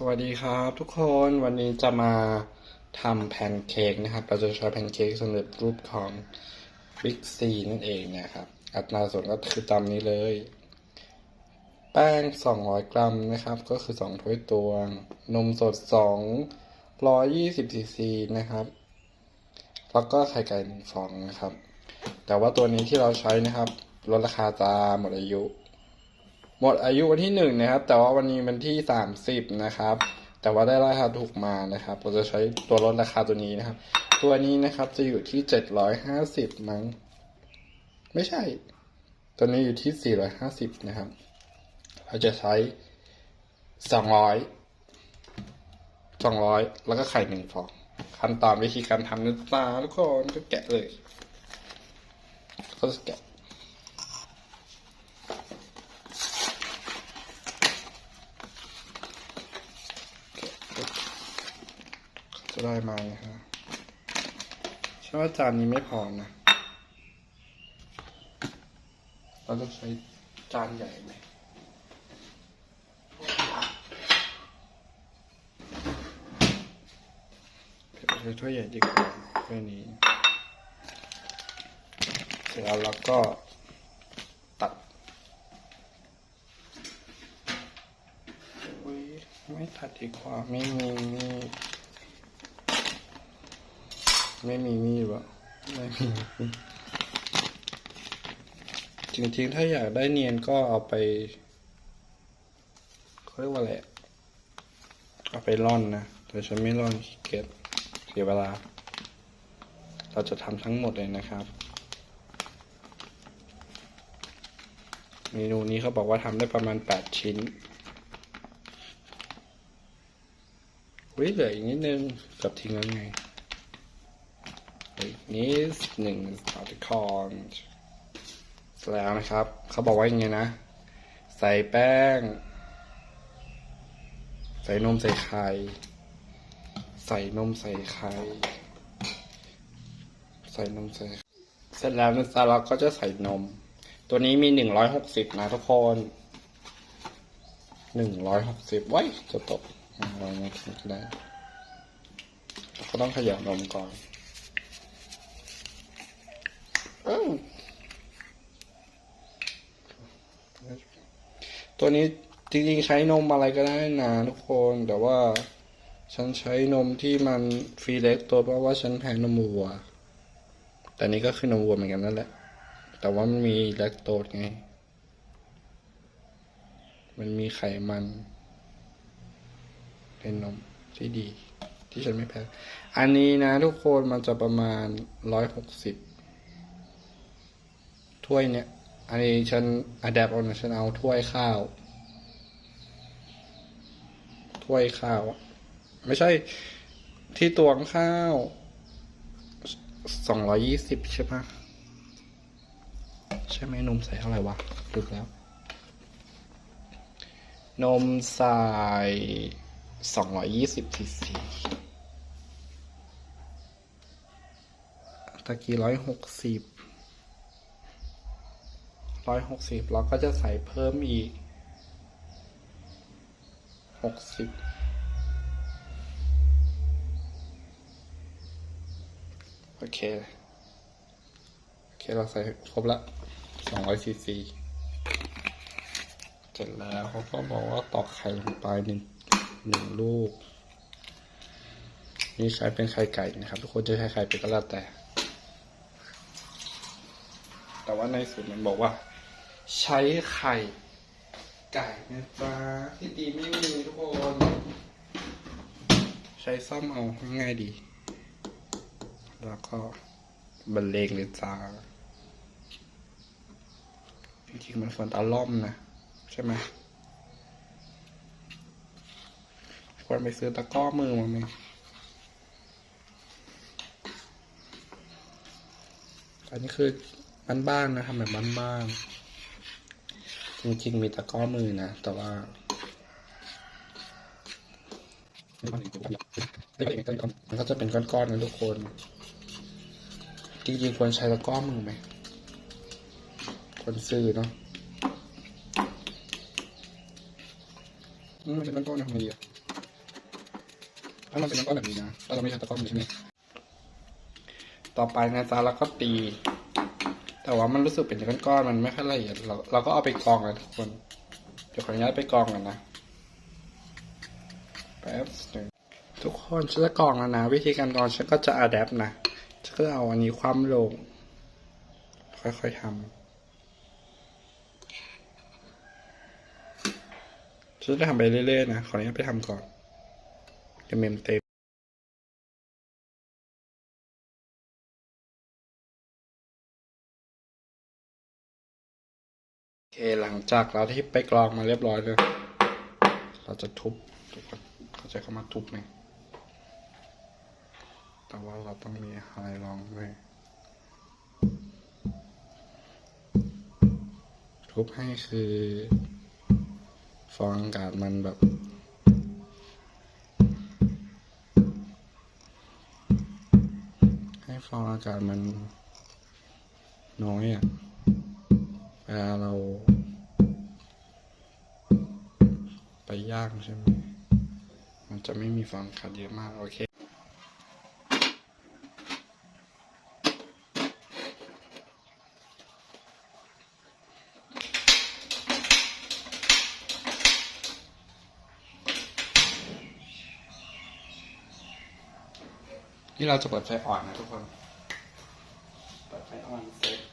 สวัสดีครับทุกคนวันนี้จะมาทำแพนเค้กนะครับ เราจะใช้แพนเค้กสำเร็จรูปของ Big C นั่นเองนะครับ อัตราส่วนก็คือตามนี้เลย แป้ง 200 กรัมนะครับ ก็คือ 2 ถ้วยตวง นมสด 220ซีซีนะครับ แล้วก็ไข่ไก่หนึ่งฟองนะครับ แต่ว่าตัวนี้ที่เราใช้นะครับ ลดราคาจะหมดอายุ หมดอายุวันที่หนึ่งนะครับ แต่ว่าวันนี้มันที่สามสิบนะครับ แต่ว่าได้ราคาถูกมานะครับเราจะใช้ตัวลดราคาตัวนี้นะครับ ตัวนี้นะครับจะอยู่ที่เจ็ดร้อยห้าสิบมั้ง ไม่ใช่ ตัวนี้อยู่ที่สี่ร้อยห้าสิบนะครับ เราจะใช้สองร้อยสองร้อยแล้วก็ไข่หนึ่งฟองขั้นตอนวิธีการทำนะจ๊ะทุกคนก็แกะเลยก็จะแกะ ได้ไหมฮะใช่ว่าจานนี้ไม่พอนะ เราต้องใช้จานใหญ่ไหมเลยใช้ถ้วยใหญ่ดีกว่าถ้วยนี้ เสร็จแล้วเราก็ตัดอุ้ยไม่ตัดดีกว่าไม่มีมีด ไม่มีมีดวะไม่มีจริงๆ ถ้าอยากได้เนียนก็เอาไปเขาเรียกว่าอะไรเอาไปร่อนนะแต่ฉันไม่ร่อนขี้เกียจเสียเวลา เราจะทำทั้งหมดเลยนะครับ เมนูนี้เขาบอกว่าทำได้ประมาณแปดชิ้นวิเหลืออีกนิดนึงกับทิ้งแล้วไง อีกนิดหนึ่งสาติคอนแล้วนะครับ เขาบอกว่าอย่างไงนะ ใส่แป้ง ใส่นมใส่ไข่ ใส่นมใส่ไข่ ใส่นมใส่ เสร็จแล้วนะจ๊ะเราก็จะใส่นม ตัวนี้มีหนึ่งร้อยหกสิบนะทุกคนหนึ่งร้อยหกสิบไว้ยจะตกอะเราไม่คิดก็ได้ก็ต้องขยับนมก่อน อืม ตัวนี้จริงๆใช้นมอะไรก็ได้นะทุกคน แต่ว่า ฉันใช้นมที่มันฟรีเล็กตัวเพราะว่าฉันแพ้นมวัว แต่นี้ก็คือนมวัวเหมือนกันนั่นแหละ แต่ว่ามันมีแลคโตสไง มันมีไขมัน เป็นนมที่ดี ที่ฉันไม่แพ้ อันนี้นะทุกคนมันจะประมาณร้อยหกสิบ ถ้วยเนี่ย อันนี้ฉันอัดแอปเอานะฉันเอาถ้วยข้าว ถ้วยข้าวไม่ใช่ที่ตวงข้าวสองร้อยี่สิบใช่ปะใช่ไหมนมใส่เท่าไหร่วะลืมแล้ว นมใส่สองร้อยี่สิบซีซีตะกี้ร้อยหกสิบ ร้อยหกสิบเราก็จะใส่เพิ่มอีกหกสิบโอเค โอเค เราใส่ครบละสองร้อยซีซีเสร็จแล้วเขาก็บอกว่าตอกไข่ลงไปหนึ่งหนึ่งลูก นี่ใช้เป็นไข่ไก่นะครับ ทุกคนจะใช้ไข่เป็ดก็แล้วแต่ แต่ว่าในสูตรมันบอกว่า ใช้ไข่ไก่นะจ๊ะที่ดีไม่มีทุกคน ใช้ซ่อมเอาง่ายดี แล้วก็บรรเลงเลยจ้าจริงๆมันควรตาล่อมนะ ใช่ไหมควรไปซื้อตะก้อมือมาไหมอันนี้คือบ้านๆนะทำแบบบ้านๆ จริงๆ มีตะก้อมือนะ แต่ว่ามันก็จะเป็นก้อนๆนะทุกคน จริงๆ ควรใช้ตะก้อมือไหมควรซื้อเนาะมันเป็นก้อนๆนะทำไงดีอะถ้ามันเป็นก้อนแบบนี้นะเราไม่ใช้ตะก้อมือใช่ไหมต่อไปนะจ๊ะเราก็ตี แต่ว่ามันรู้สึกเป็นก้อนๆมันไม่ค่อยละเอียดเราเราก็เอาไปกองกันทุกคนเดี๋ยวขออนุญาตไปกองกันนะแป๊บหนึ่งทุกคนฉันจะกรองแล้วนะ วิธีการกรองฉันก็จะอัดแอปนะฉันก็เอาอันนี้คว่ำลง ค่อยๆทำฉันจะทำไปเรื่อยๆนะ ขออนุญาตไปทำก่อนเดี๋ยวเมมเต็ม เคหลังจากเราที่ไปกรองมาเรียบร้อยเลยเราจะทุบทุกคนเข้าใจคำว่าทุบไหมแต่ว่าเราต้องมีอะไรรองด้วยทุบให้คือฟองอากาศมันแบบให้ฟองอากาศมันน้อยอะ เวลาเราไปย่างใช่ไหมมันจะไม่มีฟองอากาศเยอะมาก โอเคนี่เราจะเปิดไฟอ่อนนะทุกคน เปิดไฟอ่อนเสร็จ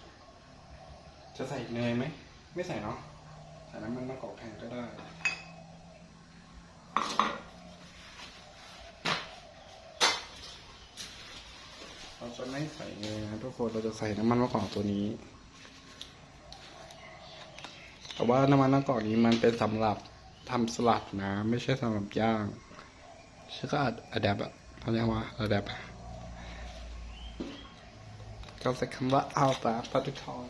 จะใส่เนยไหม ไม่ใส่เนาะ ใส่น้ำมันมะกอกแทนก็ได้ เราจะไม่ใส่เนยนะทุกคน เราจะใส่น้ำมันมะกอกตัวนี้ แต่ว่าน้ำมันมะกอกนี้มันเป็นสำหรับทำสลัดนะ ไม่ใช่สำหรับย่างชื่อก็อะแดปอะเขาเรียกว่าอะแดปก็ใช้คำว่าอัลตาปัตุทอง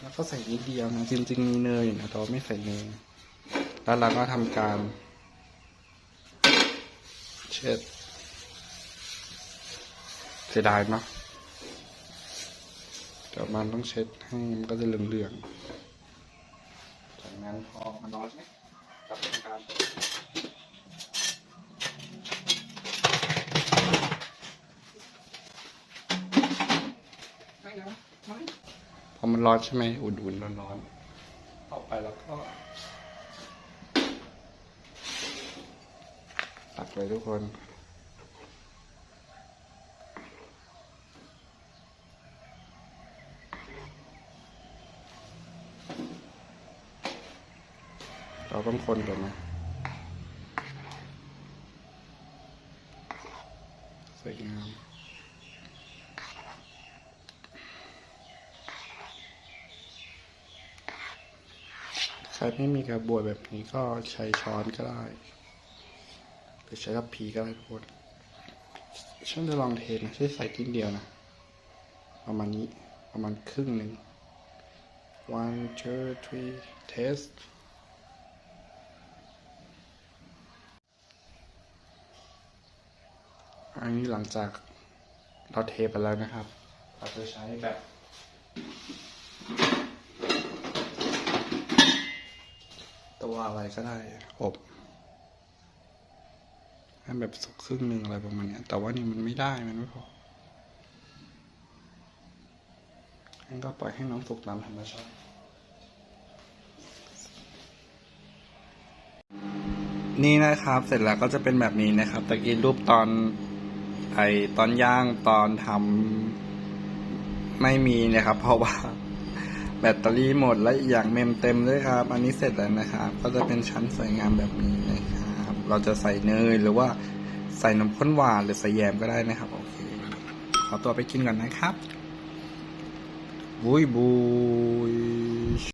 แล้ว ก็ใส่นิดเดียวนะจริงๆมีเนยอยู่นะแต่ว่าไม่ใส่เนยแล้วเราก็ทำการ เช็ดเสียดายเนาะแต่มันต้องเช็ดให้มันก็จะเหลืองๆจากนั้นพอมันร้อนใช่ไหมกับทำการ พอมันร้อนใช่ไหมอุ่นๆร้อนๆต่อไปแล้วก็ ตักเลยทุกคนเราต้องคนก่อนนะสวยงาม ใค รไม่มีกระบวยแบบนี้ก็ใช้ช้อนก็ได้หรือใช้ทัพพีก็ได้ทุกคนฉันจะลองเทนะใช้ใส่ทิ้นเดียวนะ ประมาณนี้ประมาณครึ่งหนึ่ง one two three test อันนี้หลังจากเราเทไปแล้วนะครับ เราจะใช้แบบ ตัวอะไรก็ได้อบให้แบบสุกครึ่งหนึ่งอะไรประมาณนี้แต่ว่านี่มันไม่ได้มันไม่พองั้นก็ปล่อยให้น้องสุกตามธรรมชาตินี่นะครับ เสร็จแล้วก็จะเป็นแบบนี้นะครับตะกี้รูปตอนไอตอนย่างตอนทำไม่มีนะครับ เพราะว่า แบตเตอรี่หมดและอีกอย่างเมมเต็มด้วยครับ อันนี้เสร็จแล้วนะครับ ก็จะเป็นชั้นสวยงามแบบนี้นะครับ เราจะใส่เนยหรือว่าใส่นมข้นหวานหรือใส่แยมก็ได้นะครับโอเคขอตัวไปกินก่อนนะครับบุยบุย